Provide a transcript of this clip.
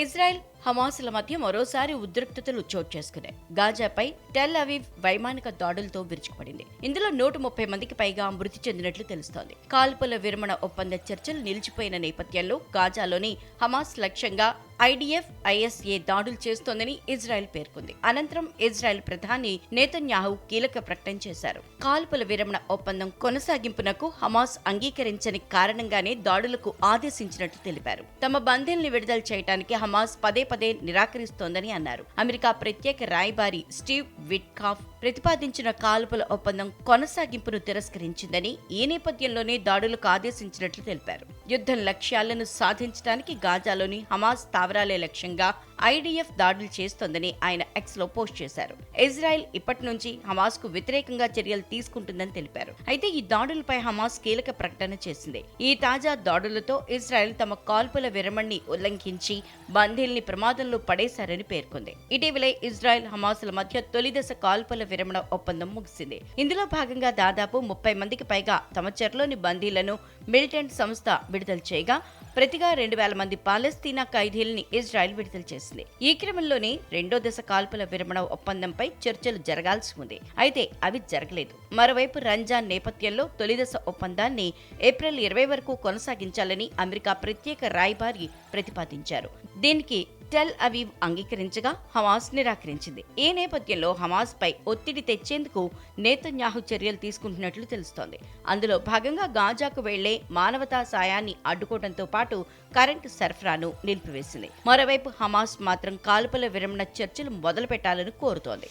Israel హమాసుల మధ్య మరోసారి ఉద్రిక్తతలు చోటు చేసుకున్నాయి. గాజాపై టెల్ అవీవ్ వైమానిక దాడులతో విరుచుకుపడింది. ఇందులో నూట ముప్పై మందికి పైగా మృతి చెందినట్లు తెలుస్తోంది. కాల్పుల విరమణ ఒప్పంద చర్చలు నిలిచిపోయిన నేపథ్యంలో గాజాలోని హమాస్ లక్ష్యంగా ఐడిఎఫ్ ఐఎస్ఏ దాడులు చేస్తోందని ఇజ్రాయెల్ పేర్కొంది. అనంతరం ఇజ్రాయెల్ ప్రధాని నేతన్యాహు కీలక ప్రకటన చేశారు. కాల్పుల విరమణ ఒప్పందం కొనసాగింపునకు హమాస్ అంగీకరించని కారణంగానే దాడులకు ఆదేశించినట్లు తెలిపారు. తమ బందీల్ని విడుదల చేయడానికి హమాస్ పదే పదే నిరాకరిస్తోందని అన్నారు. అమెరికా ప్రత్యేక రాయబారి స్టీవ్ విట్కాఫ్ ప్రతిపాదించిన కాల్పుల ఒప్పందం కొనసాగింపును తిరస్కరించిందని ఈ నేపథ్యంలోనే దాడులకు ఆదేశించినట్లు తెలిపారు. యుద్ధం లక్ష్యాలను సాధించడానికి గాజాలోని హమాస్ స్థావరాలే లక్ష్యంగా ఐడిఎఫ్ దాడులు చేస్తోందని ఆయన ఎక్స్లో పోస్ట్ చేశారు. ఇజ్రాయెల్ ఇప్పటి నుంచి హమాస్కు వ్యతిరేకంగా చర్యలు తీసుకుంటుందని తెలిపారు. అయితే ఈ దాడులపై హమాస్ కీలక ప్రకటన చేసింది. ఈ తాజా దాడులతో ఇజ్రాయెల్ తమ కాల్పుల విరమణని ఉల్లంఘించి బందీల్ని ప్రమాదంలో పడేశారని పేర్కొంది. ఇటీవలే ఇజ్రాయెల్ హమాసుల మధ్య తొలిదశ కాల్పుల విరమణ ఒప్పందం ముగిసింది. ఇందులో భాగంగా దాదాపు ముప్పై మందికి పైగా తమ చెరలోని బందీలను మిలిటెంట్ సంస్థ విడుదల చేయగా ప్రతిగా రెండు వేల మంది పాలస్తీనా ఖైదీలని ఇజ్రాయెల్ విడుదల చేసింది. ఈ క్రమంలోనే రెండో దశ కాల్పుల విరమణ ఒప్పందంపై చర్చలు జరగాల్సి ఉంది. అయితే అవి జరగలేదు. మరోవైపు రంజాన్ నేపథ్యంలో తొలిదశ ఒప్పందాన్ని ఏప్రిల్ ఇరవై వరకు కొనసాగించాలని అమెరికా ప్రత్యేక రాయబారి ప్రతిపాదించారు. దీనికి టెల్ అవీవ్ అంగీకరించగా హమాస్ నిరాకరించింది. ఈ నేపథ్యంలో హమాస్ పై ఒత్తిడి తెచ్చేందుకు నేతన్యాహు చర్యలు తీసుకుంటున్నట్లు తెలుస్తోంది. అందులో భాగంగా గాజాకు వెళ్ళే మానవతా సాయాన్ని అడ్డుకోవడంతో పాటు కరెంటు సరఫరాను నిలిపివేసింది. మరోవైపు హమాస్ మాత్రం కాల్పుల విరమణ చర్చలు మొదలు పెట్టాలని కోరుతోంది.